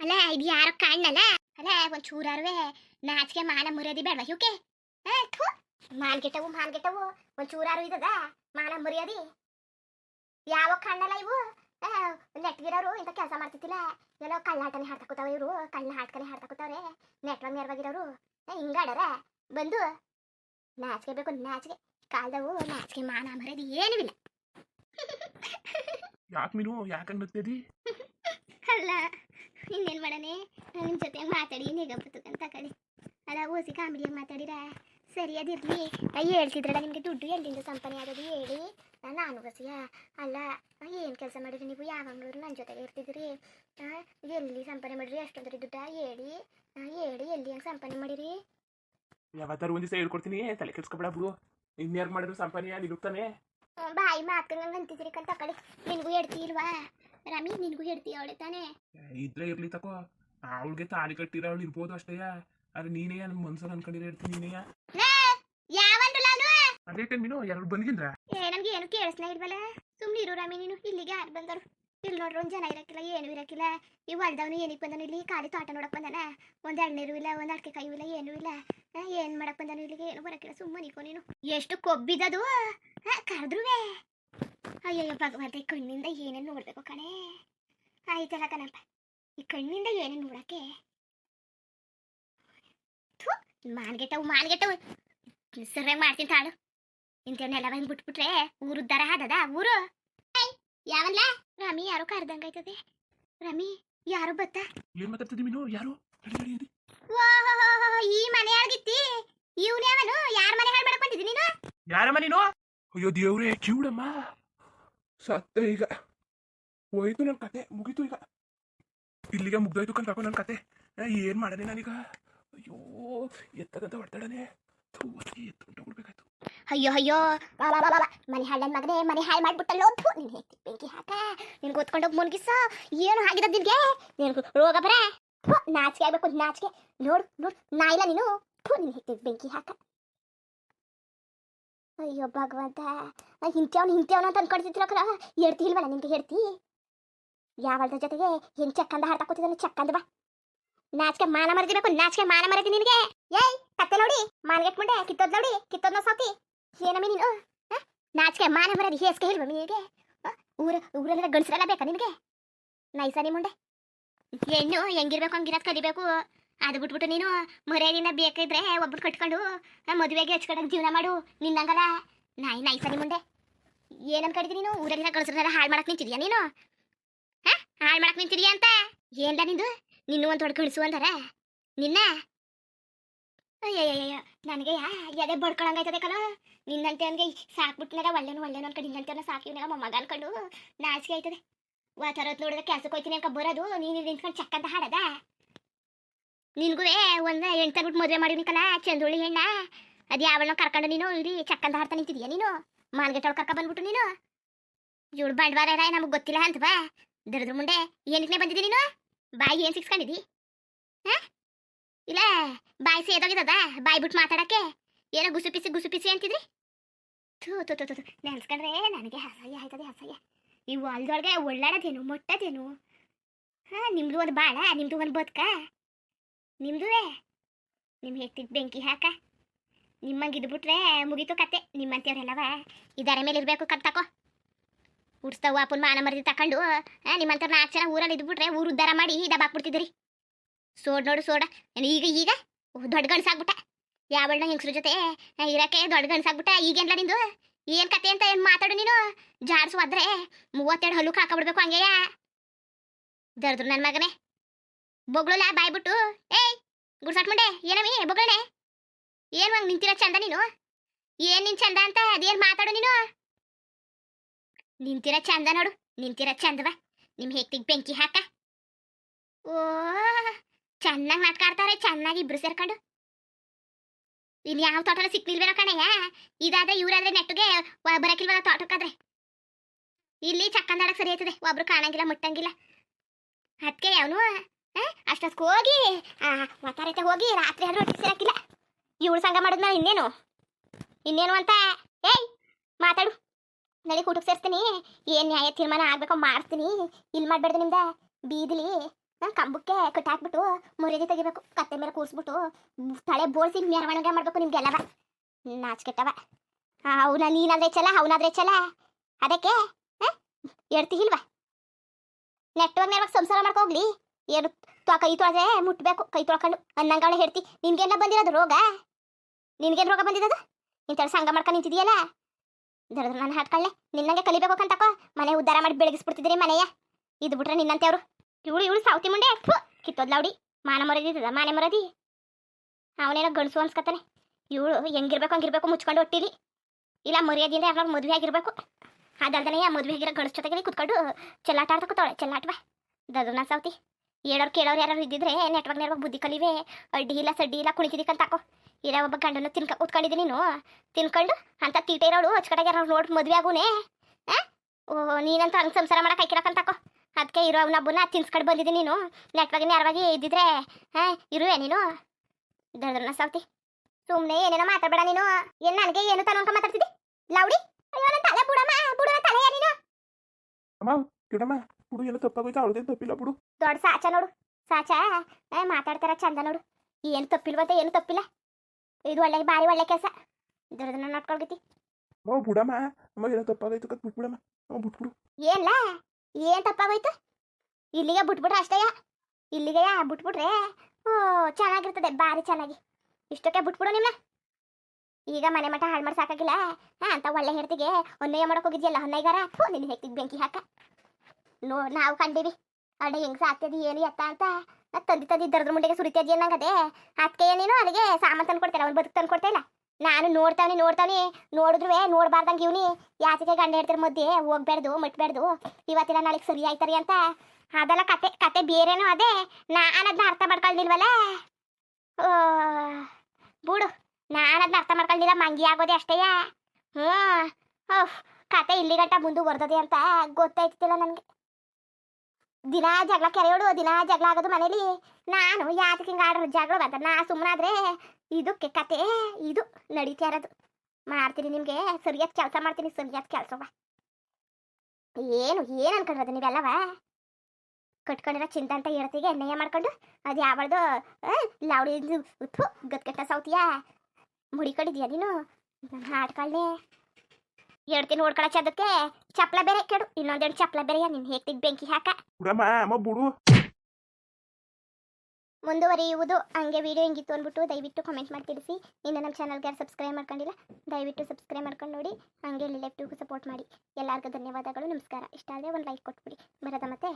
ಅಲ್ಲ ಇದು ಯಾರೋ ಕಾಣಲ್ಲ? ಅಲ್ಲ ಒಂದ್ ಚೂರಾರುವೆ ನಾಚಿಕೆ ಮಾನ ಮುರಿಯೋದಿ ಬೇಡ ಇವಕ್ಕೆ ಮಾನ್ ಗೆಟ್ಟವು ಒಂದ್ ಚೂರಾರು ಇದದ ಮಾನ ಮುರಿಯೋದಿ? ಯಾವ ಕಾಣಲ್ಲ ಇವು? ನೆಟ್ಗಿರೋರು ಇಂಥ ಕೆಲಸ ಮಾಡ್ತಿದ್ದಿಲ್ಲ? ಎಲ್ಲೋ ಕಳ್ಳಾಟನೆ ಹಾಡ್ತಾಕೋತಾವ ಇವರು ಕಳ್ಳ ಹಾಡ್ಕನೆ ಹಾಡ್ತಾಕೋತಾವ್ರೆ ನೆಟ್ವರ್ಕ್ ನೆರವಾಗಿರೋರು? ಹಿಂಗಾಡರ ಬಂದು ನಾಚಿಕೆ ಬೇಕು ನಾಚಿಕೆ ಕಾಲ್ದವು ನಾಚಿಕೆ ಮಾನ ಮರದಿ ಏನೂ ಇಲ್ಲ. ಯಾಕೆ ಮೀನು ಯಾಕೆ ನಗ್ತೇದಿ? ಅಲ್ಲ ಮಾಡನೆ ನಿಮ್ಮ ಜೊತೆ ಮಾತಾಡಿ ನೀಗ ಬರ್ತಕ್ಕಂತ ಕಡೆ ಅಲ್ಲ ಓಸಿ ಕಾಮಿಡಿಯಾಗಿ ಮಾತಾಡಿರ? ಸರಿ ಅದಿರ್ಲಿ ಹೇಳ್ತಿದ್ರಲ್ಲ ನಿಮಗೆ ದುಡ್ಡು ಎಲ್ಲಿಂದ ಸಂಪಾದನೆ ಆಗೋದು ಹೇಳಿ? ನಾನು ಬಸಿಯ ಅಲ್ಲ ಏನು ಕೆಲಸ ಮಾಡಿರಿ ನೀವು? ಯಾವಾಗಲೂ ನನ್ನ ಜೊತೆಗೆ ಇರ್ತಿದ್ರಿ? ಎಲ್ಲಿ ಸಂಪಾದನೆ ಮಾಡಿರಿ ಅಷ್ಟೊಂದ್ರಿ ದುಡ್ಡ? ಹೇಳಿ. ಹೇಳಿ ಎಲ್ಲಿ ಹೆಂಗೆ ಸಂಪಾದನೆ ಮಾಡಿರಿ? ಯಾವತ್ತಾರು ಒಂದಿವಸ ದಿವಸ ಹೇಳ್ಕೊಡ್ತೀನಿ ತಲೆ ಕೆಡ್ಸ್ಕೊಬೇಡ ಬಿಡು. ಇನ್ಯಾರು ಮಾಡಿದ್ರು ಸಂಪಾದನೆ ನಿಲುಕ್ತಾನೆ ಬಾಯಿ ಮಾತ್ಕಂಗೆ ಅಂತಿದ್ರಿ ಕಂತ ಕಡೆ ನಿನಗೂ ಹೇಳ್ತಿ ಇಲ್ವಾ? ರಮಿ ನಿನ್ಗೂ ಹೇಳ್ತೀಯ ಅವಳೆ ತಾನೆ? ಇದ್ರೆ ಇರ್ಲಿ ತಕೋ. ಅವಳಿಗೆ ತಾಳಿ ಕಟ್ಟಿರೋಳು ಇರ್ಬೋದು ಅಷ್ಟೇ. ಆದ್ರೆ ನೀನೇ ನನ್ನ ಮನ್ಸಲ್ಲಿ ಅನ್ಕೊಂಡಿರೋ ಇರ್ತೀನಿ ನೀನೇ? ಅವನು ಅದೇ ಟೈಮ್ ಮೀನು ಎರಡು ಬಂದಿದ್ರ ಏ ನಮ್ಗೆ ಏನು ಕೇಳಿಸ್ಲಾ ಇಲ್ವಲ್ಲ? ಸುಮ್ಮನೆ ಇರು ರಮಿ ನೀನು ಇಲ್ಲಿಗೆ ಯಾರು ಬಂದರು? ಇಲ್ಲಿ ನೋಡ್ರಿ ಒಂದು ಜನ ಇರಕ್ಕಿಲ್ಲ ಏನು ಇರಕ್ಕಿಲ್ಲ. ಈ ಹೊಲ್ದವನು ಏನಕ್ಕೆ ಬಂದನು? ಇಲ್ಲಿ ಖಾಲಿ ತೋಟ ನೋಡಕ್ ಬಂದನ? ಒಂದು ಎಳ್ನೀರು ಇಲ್ಲ ಒಂದು ಅಡಿಕೆ ಕಾಯಿ ಇಲ್ಲ ಏನೂ ಇಲ್ಲ. ಏನ್ ಮಾಡಕ್ ಬಂದನು? ಇಲ್ಲಿಗೆ ಏನು ಬರಕ್ಕಿಲ್ಲ ಸುಮ್ಮನೆ ಇಕೋ ನೀನು. ಎಷ್ಟು ಕೊಬ್ಬಿದದು? ಕರೆದ್ರುವೆ. ಅಯ್ಯಯ್ಯೋ ಭಗವಂತ ಈ ಕಣ್ಣಿಂದ ಏನೇನು ನೋಡಬೇಕು ಕಣೆ ಆಯ್ತಲ್ಲ ಕಣಪ್ಪ ಈ ಕಣ್ಣಿಂದ ಏನೇನು ನೋಡಕ್ಕೆ ಮಾನ್ಗೆಟ್ಟವು ಮಾನ್ಗೆಟ್ಟವು ಸರಿಯಾಗಿ ಮಾಡ್ತೀನಿ ತಾಳು ಇಂಥವನ್ನೆಲ್ಲ ಬಂದು ಬಿಟ್ಬಿಟ್ರೆ ಊರು ಉದ್ದಾರ ಆದದ ಊರು ಯಾವಲ್ಲ ರಮಿ ಯಾರು ಯಾರೋ ಕರ್ದಂಗೈತದೆ ರಮಿ ಯಾರು ಬತ್ತ ಏನ್ ಮಾತಾಡ್ತಿದ್ದಿ ಮೀನು ಯಾರು. ಈ ಮನೆ ಆಗಿತ್ತಿ ಇವನು ಯಾವನು ಯಾರ ಮನೆ ಹಾಳು ಮಾಡಕ್ ಬಂದಿದ್ದಿ ನೀನು ಯಾರಮ್ಮ ನೀನು ಅಯ್ಯೋ ದೇವ್ರೇ ಕಿವುಡಮ್ಮ ಸತ್ತೆ ಈಗ ಹೋಯ್ತು ನನ್ನ ಕತೆ, ಮುಗೀತು ಈಗ. ಇಲ್ಲಿಗೆ ಮುಗ್ದೋಯ್ತು ಕಣ್ ತಕೋ ನನ್ನ ಕತೆ. ಏನು ಮಾಡನೆ ನಾನೀಗ? ಅಯ್ಯೋ, ಎತ್ತದಂತ ಹೊಡ್ತಾಡನೆ ಎತ್ತು ಬಿಡ್ಬೇಕಾಯ್ತು. ಅಯ್ಯೋ ಅಯ್ಯೋ. ಮನೆ ಹಾಳನ್ ಮಗನೇ, ಮನೆ ಹಾಳು ಮಾಡ್ಬಿಟ್ಟಲ್ಲೋ. ನೀನು ಹೆತ್ತಿ ಬೆಂಕಿ ಹಾಕ. ನಿನ್ ಕೂತ್ಕೊಂಡೋಗಿ ಮುನ್ಗಿಸ. ಏನು ಆಗಿದ ನಿನ್ಗೆ? ನಿನ್ ರೋಗ ಬರ? ನಾಚಿಕೆ ಆಗ್ಬೇಕು ನಾಚಿಕೆ. ನೋಡು ನೋಡು ನಾ ಇಲ್ಲ ನೀನು ನೀನು ಹೆತ್ತಿ ಬೆಂಕಿ ಹಾಕ. ಅಯ್ಯೋ ಭಗವಂತ, ಹಿಂತ್ಯವನು ಹಿಂತ್ಯವನು ಅಂತ ಕರ ಹೇಳ್ತಿ ಇಲ್ವಲ್ಲ ನಿಮ್ಗೆ ಹೇಳ್ತಿ? ಯಾವಳ್ದ ಜೊತೆಗೆ ಹೆಂಗ್ ಚಕ್ಕಂದ ಹಾಡ್ತಾ ಕೂತಿದ್ದಾನೆ ಚಕ್ಕಂದ ಬಾ. ನಾಚಿಕೆ ಮಾನ ಮರದಿಬೇಕು ನಾಚಿಕೆ ಮಾನ ಮರದಿ ನಿನಗೆ. ಏಯ್, ಕತ್ತೆ ನೋಡಿ ಮಾನ್ಗೆಟ್ ಮುಂಡೆ ಕಿತ್ತೋದ್ ನೋಡಿ ಕಿತ್ತೋದ್ನ ಸೌತಿ. ಏನಮ್ಮಿ ನೀನು? ನಾಚ್ಕೆ ಮಾನ ಮರದಿ ಹೇಸ್ಕೆ ಹೇಳ್ಬ ನಿನಗೆ? ಊರ ಊರಲ್ಲ ಗಂಡಸರೆಲ್ಲ ಬೇಕಾ ನಿನಗೆ? ನೈಸಾನಿ ಮುಂಡೆ ಹೆಣ್ಣು ಹೆಂಗಿರ್ಬೇಕು ಹಂಗಿರೋದ್ ಕಲಿಬೇಕು. ಅದು ಬಿಟ್ಬಿಟ್ಟು ನೀನು ಮರ್ಯಾದಿಂದ ಬೇಕಿದ್ರೆ ಒಬ್ಬರು ಕಟ್ಕೊಂಡು ಮದುವೆಗೆ ಹಚ್ಕೊಂಡಾಗ ಜೀವನ ಮಾಡು. ನಿನ್ನಂಗಲ್ಲ. ನಾಯಿ ನಾಯಿ ಸರಿ ಮುಂದೆ. ಏನನ್ ಕಡಿದ್ರಿ ನೀನು? ಊರಲ್ಲಿನ ಗಂಡಸರನ್ನೆಲ್ಲ ಹಾಳು ಮಾಡಕ್ ನಿಂತಿದ್ಯಾ ನೀನು? ಹಾ? ಹಾಳು ಮಾಡಕ್ ನಿಂತಿದ್ಯಾ ಅಂತ? ಏನ್ಲ ನಿಂದು? ನಿನ್ನೂ ಒಂದು ಹೊಡ್ ಕಳಿಸು ಅಂದಾರ. ನಿನ್ನ? ಅಯ್ಯಯ್ಯಯ್ಯ, ನನಗೆ ಎದೆ ಬಡ್ಕೊಳಂಗೈತದೆ ಕಣ. ನಿನ್ನಂತೆ ಅವನಿಗೆ ಸಾಕ್ಬಿಟ್ನಾಗ ಒಳ್ಳೆನು ಒಳ್ಳೆನು ಅನ್ಕೊಂಡು, ನಿನ್ನಂತೆ ಸಾಕಿವ್ನಾಗ ಮೊಮ್ಮಗ ಅನ್ಕೊಂಡು ನಾಚಿಕೆ ಆಯ್ತದೆ. ವಾತಾರತ್ ನೋಡಿದ್ರೆ ಕೆಲಸಕ್ಕೆ ಹೋಯ್ತೀನಿ ಅನ್ಕ, ಬರೋದು. ನೀನು ನಿಂತ್ಕೊಂಡು ಚಕ್ಕಂತ ಹಾಡದ? ನಿನ್ಗೂ ಒಂದು ಹೆಣ್ಣು ಬಿಟ್ಟು ಮದುವೆ ಕಲ ಚಂದುಳ್ಳಿ ಹೆಣ್ಣ. ಅದು ಕರ್ಕೊಂಡ ಕರ್ಕೊಂಡು ನೀನು? ಇಡೀ ಚಕ್ಕಂದ ಹಾಡ್ತಾ ನಿಂತಿದ್ಯಾ ನೀನು? ಮಾನ್ಗೆಟ್ಟವ್ಳು ಕರ್ಕ ಬಂದ್ಬಿಟ್ಟು ನೀನು? ಇವಳು ಬಂಡವಾರ ನಮಗೆ ಗೊತ್ತಿಲ್ಲ ಅಂತ ಬಾ. ದರದ್ರ ಮುಂದೆ ಏನಕ್ಕೆ ಬಂದಿದ್ದೀನಿ ನೀನು? ಬಾಯಿ ಏನು ಸಿಕ್ಸ್ಕೊಂಡಿದ್ದಿ ಹಾ? ಇಲ್ಲ, ಬಾಯಿ ಸೇದೋಗಿದ್ದದ, ಬಾಯಿ ಬಿಟ್ಟು ಮಾತಾಡಕ್ಕೆ? ಏನೋ ಗುಸು ಪಿಸಿ ಗುಸು ಪಿಸಿ ಅಂತಿದ್ರಿ ಥೂ ಥೂ ಥೂ ನೆನ್ಸ್ಕೊಂಡ್ರೆ ನನಗೆ ಹಸಯ್ಯ ಆಯ್ತದೆ ಹಸಯ್ಯ ಈ ಹೊಲ್ದೊಳಗೆ ಒಳ್ಳಾಡೋದೇನು, ಮೊಟ್ಟದೇನು? ಹಾ, ನಿಮ್ದು ಒಂದು ಬಾಳ, ನಿಮ್ದು ಒಂದು ಬದುಕ. ನಿಮ್ದುವೇ ನಿಮ್ಮ ಹೆತ್ತಿಗೆ ಬೆಂಕಿ ಹಾಕ? ನಿಮ್ಮಂಗೆ ಇದ್ಬಿಟ್ರೆ ಮುಗೀತು ಕತೆ. ನಿಮ್ಮಂತವ್ರೆಲ್ಲವ ಇದರ ಮೇಲೆ ಇರಬೇಕು ಕತ್ತಕೋ ಉಡ್ಸ್ತಾವ ಅಪ್ಪನ ಮಾನ ಮರದಿ ತಕೊಂಡು ನಿಮ್ಮಂಥವ್ರು ನಾಲ್ಕು ಜನ ಊರಲ್ಲಿ ಇದ್ಬಿಟ್ರೆ ಊರು ಉದ್ದಾರ ಮಾಡಿ ದಬಾಕ್ಬಿಡ್ತಿದ್ರಿ ಸೋಡ್ ನೋಡು ಸೋಡ. ಈಗ ಈಗ? ದೊಡ್ಡ ಗಂಡ್ಸಾಗ್ಬಿಟ್ಟ ಯಾವಣ್ಣ ಹೆಂಗಸ್ರ ಜೊತೆ ಇರಕ್ಕೆ ದೊಡ್ಡ ಗಂಡ್ಸಾಗ್ಬಿಟ್ಟ ಈಗೇನ್ಲ ನಿಂದು? ಏನ್ ಕತೆ ಅಂತ ಏನ್ ಮಾತಾಡು ನೀನು? ಜಾಡ್ಸು ಹೋದ್ರೆ ಮೂವತ್ತೆರಡು ಹಲ್ಲು ಹಾಕಬಿಡ್ಬೇಕು ಹಂಗೆಯಾ? ದರ್ದ್ರು ನನ್ನ ಮಗನೇ. ಬೊಗಳಲ್ಲ ಬಾಯ್ಬಿಟ್ಟು, ಏಯ್ ಗುಡ್ಸಾಟ್ ಮುಂಡೆ ಏನವಿ ಬೊಗಳನೆ? ಏನ್ ಹಂಗ್ ನಿಂತಿರ ಚಂದ ನೀನು? ಏನ್ ನಿನ್ ಚಂದ ಅಂತ ಅದೇನ್ ಮಾತಾಡು ನೀನು? ನಿಂತಿರ ಚಂದ ನೋಡು, ನಿಂತಿರ ಚಂದವ. ನಿಮ್ ಹೆತ್ತಿಗೆ ಬೆಂಕಿ ಹಾಕ? ಓ, ಚೆನ್ನಾಗಿ ಮಾತಾಡ್ತಾರೆ ಚೆನ್ನಾಗಿ ಇಬ್ರು ಸೇರ್ಕೊಂಡು. ಇನ್ ಯಾವ ತೋಟನ ಸಿಕ್ಕಿಲ್ವೇನೋ ಕಣಯ್ಯ ಇದಾದ್ರೆ ಇವ್ರಾದ್ರೆ ನೆಟ್ಟಿಗೆ ಬರಕಿಲ್ವಲ್ಲ ತೋಟಕ್ಕಾದ್ರೆ? ಇಲ್ಲಿ ಚಕ್ಕಂದಾಡಕ್ ಸರಿ ಆಯ್ತದೆ, ಒಬ್ರು ಕಾಣಂಗಿಲ್ಲ, ಮುಟ್ಟಂಗಿಲ್ಲ. ಅದಕ್ಕೆ ಅವನು ಅಷ್ಟೊತ್ಗೆ ಹೋಗಿ ಮಾತಾಡೈತೆ ಹೋಗಿ ರಾತ್ರಿ ಆದ್ರೂ ಒಟ್ಟಿಗೆ ಸೇರಕ್ಕಿಲ್ಲ ಇವಳು ಸಂಘ ನಾನು ಇನ್ನೇನು? ಇನ್ನೇನು ಅಂತ? ಏಯ್, ಮಾತಾಡು. ನಳಿ ಊಟಕ್ಕೆ ಸೇರ್ತೀನಿ ಏನು ನ್ಯಾಯ ತೀರ್ಮಾನ ಆಗ್ಬೇಕೋ ಮಾಡ್ತೀನಿ. ಇಲ್ಲಿ ಮಾಡ್ಬೇಡ್ದು ನಿಮ್ದ? ಬೀದಿಲಿ ನಾನು ಕಂಬಕ್ಕೆ ಕಟ್ಟಾಕ್ಬಿಟ್ಟು ಮುರಿದಿ ತೆಗಿಬೇಕು. ಕತ್ತೆ ಮೇಲೆ ಕೂರಿಸ್ಬಿಟ್ಟು ತಳೆ ಬೋಳ್ಸಿ ಮೆರವಣಿಗೆ ಮಾಡಬೇಕು ನಿಮ್ಗೆಲ್ಲವ. ನಾಚ್ಕೆಟ್ಟವ. ಅವನ ನೀನಾದ್ರೆ ಚಲ ಅವನಾದ್ರೆ ಚಲ ಅದಕ್ಕೆ ಹೇಳ್ತಿಲ್ವಾ ನೆಟ್ವರ್ಕ್ ನೆರವಾಗ ಸಂಸಾರ ಮಾಡ್ಕೋಗ್ಲಿ ಏನು ತ್ವ ಕೈ ತೊಳೆದ್ರೆ ಮುಟ್ಬೇಕು, ಕೈ ತೊಳ್ಕೊಂಡು ಅನ್ನಂಗವಳೆ ಹೇಳ್ತಿ ನಿನ್ಗೇನ ಬಂದಿರೋದು ರೋಗ? ನಿನ್ಗೇನು ರೋಗ ಬಂದಿರೋದು ಇಂಥ ಸಂಘ ಮಾಡ್ಕೊಂಡು ನಿಂತಿದೆಯಲ್ಲ? ದರದ್ರ ನಾನು ಹಾಟ್ಕೊಳ್ಳೆ ನಿನ್ನಂಗೆ ಕಲಿಬೇಕು ಅಂತಕೋ ಮನೆ ಉದ್ಧಾರ ಮಾಡಿ ಬೆಳಗಿಸ್ಬಿಡ್ತಿದ್ರಿ ಮನೆಯ. ಇದು ಬಿಟ್ರೆ ನಿನ್ನಂತೆವ್ರು ಇವಳು ಇವಳು ಸೌತಿ ಮುಂಡೆ ಕಿತ್ತೋದ್ಲಾವಡಿ ಮಾನ ಮರದಿದ್ದದ ಮಾನೆ ಮರದಿ ಅವನೇನೋ ಗಳಿಸು ಅನ್ಸ್ಕತಾನೆ ಇವಳು ಹೆಂಗಿರ್ಬೇಕು, ಹಂಗಿರ್ಬೇಕು ಮುಚ್ಕೊಂಡು ಒಟ್ಟಿಲಿ. ಇಲ್ಲ ಮರ್ಯಾದಿಂದ ಯಾರು ಮದುವೆ ಆಗಿರ್ಬೇಕು. ಅದಲ್ದನೆ ಮದುವೆ ಆಗಿರೋ ಗಳಿಸ್ ಜೊತೆಗೆ ಕುತ್ಕೊಂಡು ಚೆಲ್ಲಾಟ ಆಡ್ತಾ ಕೂತಾಳೆ ಚೆಲ್ಲಾಟವ ದದನ ಸಾವತಿ. ಹೇಳೋರು ಕೇಳೋರು ಯಾರು ಇದ್ದಿದ್ರೆ ನೆಟ್ವರ್ಕ್ ನೆಟ್ವರ್ಕ್ ಬುದ್ಧಿ ಕಲಿವೆ, ಅಡ್ಡಿ ಇಲ್ಲ, ಸಡ್ಡಿ ಇಲ್ಲ ಕುಣಿತಿದ್ದಕ್ಕಂತಾಕೋ ಇರೋ ಒಬ್ಬ ಗಂಡನ ತಿನ್ಕ ಕೂತ್ಕೊಂಡಿದ್ದೆ ನೀನು. ತಿನ್ಕೊಂಡು ಅಂತ ತೀಟೆ ಇರೋಳು ಕಡೆಗೆ ಯಾರು ನೋಡಿ ಮದುವೆ ಆಗುನೆ? ಓ, ನೀನಂತ ಹಂಗೆ ಸಂಸಾರ ಮಾಡಕ್ಕೆ ಹಾಕಿರಕ್ಕಂತಾಕೋ ಅದಕ್ಕೆ ಇರೋ ನಬ್ಬನ ತಿನ್ಸ್ಕೊಂಡು ಬಂದಿದ್ದೀನಿ ನೀನು. ನೆಟ್ವರ್ಕ್ ನೇರವಾಗಿ ಇದ್ದಿದ್ರೆ ಹಾ ಇರುವೆ ನೀನು. ದರ್ದನ ಸಾವ್ತಿ. ಸುಮ್ಮನೆ ಏನೇನೋ ಮಾತಾಡಬೇಡ ನೀನು. ಏನ್ ನನಗೆ ಏನು ತನಕ ಮಾತಾಡ್ತಿದ್ದಿ? ಲೌಡಿ? ಅಯ್ಯೋ ನನ್ನ ತಲೆ ಬುಡಮ್ಮ ಬುಡನ ತಲೆಯ ನೀನು? ಅಮ್ಮ, ಕಿಡಮ್ಮ. ಬಿಡು ಏನೋ ತಪ್ಪಾಗೋಯ್ತು ಅವಳದೇನು ತಪ್ಪಿಲ್ಲ ಬಿಡು. ದೊಡ್ಡ ಸಾಚ ನೋಡು ಸಾಚ ಮಾತಾಡ್ತಾರ ಚಂದ ನೋಡು. ಏನು ತಪ್ಪಿಲ್ವಂತೆ ಏನು ತಪ್ಪಿಲ್ಲ. ಇದು ಒಳ್ಳೆ ಬಾರಿ ಒಳ್ಳೆ ಕೆಲಸ. ದರ್ದನ ನೋಡ್ಕೊಳ್ಗತಿ. ಓ ಬಿಡಮ್ಮ. ಅಮ್ಮ ಏನೋ ತಪ್ಪಾಗೋಯ್ತು ಕತ್ ಬಿಟ್ಬಿಡಮ್ಮ. ಅಮ್ಮ ಬಿಟ್ಬಿಡು. ಏನ್ಲ? ಏನ್ ತಪ್ಪಾಗೋಯ್ತು? ಇಲ್ಲಿಗೆ ಬಿಟ್ಬಿಟ್ರೆ ಅಷ್ಟೇಯ ಇಲ್ಲಿಗೆ ಬಿಟ್ಬಿಟ್ರೆ ಓ ಚೆನ್ನಾಗಿರ್ತದೆ ಬಾರಿ ಚೆನ್ನಾಗಿ. ಇಷ್ಟಕ್ಕೆ ಬಿಟ್ಬಿಡು ನಿಮ್ಮ ಈಗ ಮನೆ ಮಠ ಹಾಳು ಮಾಡಿ ಸಾಕಾಗಿಲ್ಲ ಅಂತ ಒಳ್ಳೆ ಹೆಡ್ತಿಗೆ ಹೊನ್ನಯ್ಯ ಮಾಡಕ್ ಹೋಗಿದ್ಯಲ್ಲ ಹೊನ್ನೈಗಾರ ನಿನ್ನ ಹೆಕ್ತಿಗೆ ಬೆಂಕಿ ಹಾಕ. ನೋ, ನಾವು ಕಂಡೀವಿ. ಅಡ ಹೆಂಗ್ ಸಾಕ್ತದಿ, ಏನು ಎತ್ತ ಅಂತ. ನಾ ತಂದಿ ತಂದಿ ದರ್ದ್ರ ಮುಂಡೆಗೆ ಸುರಿತದಿ ಅದೇ. ಅದಕ್ಕೆ ನೀನು? ಅಲ್ಲಿಗೆ ಸಾಮಾನು ತಂದು ಕೊಡ್ತಾರೆ ಅವ್ನು ಬದುಕು ತಂದು ಕೊಡ್ತಾ ನಾನು ನೋಡ್ತಾವನಿ ನೋಡ್ತಾವನಿ. ನೋಡಿದ್ರುವೆ, ನೋಡ್ಬಾರ್ದಂಗ ಇವ್ನಿ. ಯಾಚಿಗೆ ಗಂಡ ಹೇಳ್ತಿರ ಮಧ್ಯೆ ಹೋಗ್ಬಾರ್ದು ಮುಟ್ಬೇಡ್ದು ಇವತ್ತಿನ ನಾಳೆಗೆ ಸರಿ ಆಯ್ತರಿ ಅಂತ. ಅದೆಲ್ಲ ಕತೆ ಕತೆ ಬೇರೆನೂ ಅದೇ. ನಾ ಅದನ್ನ ಅರ್ಥ ಮಾಡ್ಕೊಳ್ದಿಲ್ವಲ್ಲ ಓ, ಬೂಡು. ನಾನು ಅದನ್ನ ಅರ್ಥ ಮಾಡ್ಕೊಳ್ದಿಲ್ಲ ಮಂಗಿ ಆಗೋದೆ ಅಷ್ಟೇ. ಹ್ಞೂ ಕತೆ ಇಲ್ಲಿ ಗಂಟ ಮುಂದುವರ್ದದೆ ಅಂತ ಗೊತ್ತಾಯ್ತಿಲ್ಲ ನನಗೆ. ದಿನ ಜಗಳ ಕೆರೆಯೋಡು, ದಿನ ಜಗಳ ಆಗೋದು ಮನೇಲಿ. ನಾನು ಯಾತಕ್ಕೆ ಹಿಂಗೆ ಆಡೋ ಜಗಳ ಬಂದ ನಾ ಸುಮ್ಮನಾದ್ರೆ ಇದಕ್ಕೆ ಕತೆ, ಇದು ನಡೀತಾ ಇರೋದು. ಮಾಡ್ತೀನಿ ನಿಮಗೆ, ಸರಿಯಾದ ಕೆಲಸ ಮಾಡ್ತೀನಿ, ಸರಿಯಾದ ಕೆಲಸವ ಏನು ಏನು ಅನ್ಕೊಂಡ್ರದ ನೀವೆಲ್ಲವ? ಕಟ್ಕೊಂಡಿರೋ ಚಿಂತ ಅಂತ ಹೇಳ್ತಿಗೆ ಎಣ್ಣೆಯ ಮಾಡ್ಕೊಂಡು, ಅದು ಯಾವಳ್ದು ಲಾವಡಿ ಉತ್ತು ಗತ್ಕಟ್ಟ ಸೌತಿಯಾ? ಮುಡಿಕೊಂಡಿದ್ಯಾ ನೀನು? ನಾನು ಹೇಳ್ತೀನಿ ನೋಡ್ಕೊಳ್ಳೋ ಚದಕ್ಕೆ ಚಪ್ಲ ಬೇರೆ ಕೆಡು ಇನ್ನೊಂದೆರಡು ಚಪ್ಲ ಬೇರೆ ನಿನ್ ಹೇಗ್ ಬೆಂಕಿ ಹಾಕ. ಬಿಡಮ್ಮ ಅಮ್ಮ ಬಿಡು. ಮುಂದುವರಿಯುವುದು. ಹಂಗೆ ವಿಡಿಯೋ ಹೆಂಗಿತ್ತು ಅಂದ್ಬಿಟ್ಟು ದಯವಿಟ್ಟು ಕಮೆಂಟ್ ಮಾಡಿ ತಿಳಿಸಿ. ಇನ್ನು ನಮ್ಮ ಚಾನಲ್ಗೆ ಯಾರು ಸಬ್ಸ್ಕ್ರೈಬ್ ಮಾಡ್ಕೊಂಡಿಲ್ಲ ದಯವಿಟ್ಟು ಸಬ್ಸ್ಕ್ರೈಬ್ ಮಾಡ್ಕೊಂಡು ನೋಡಿ. ಹಂಗೆ ಲಿಲೆಕ್ಟಿವ್ಗೂ ಸಪೋರ್ಟ್ ಮಾಡಿ. ಎಲ್ಲರಿಗೂ ಧನ್ಯವಾದಗಳು ನಮಸ್ಕಾರ. ಇಷ್ಟ ಆದರೆ ಒಂದು ಲೈಕ್ ಕೊಟ್ಬಿಡಿ. ಬರೋದ ಮತ್ತೆ?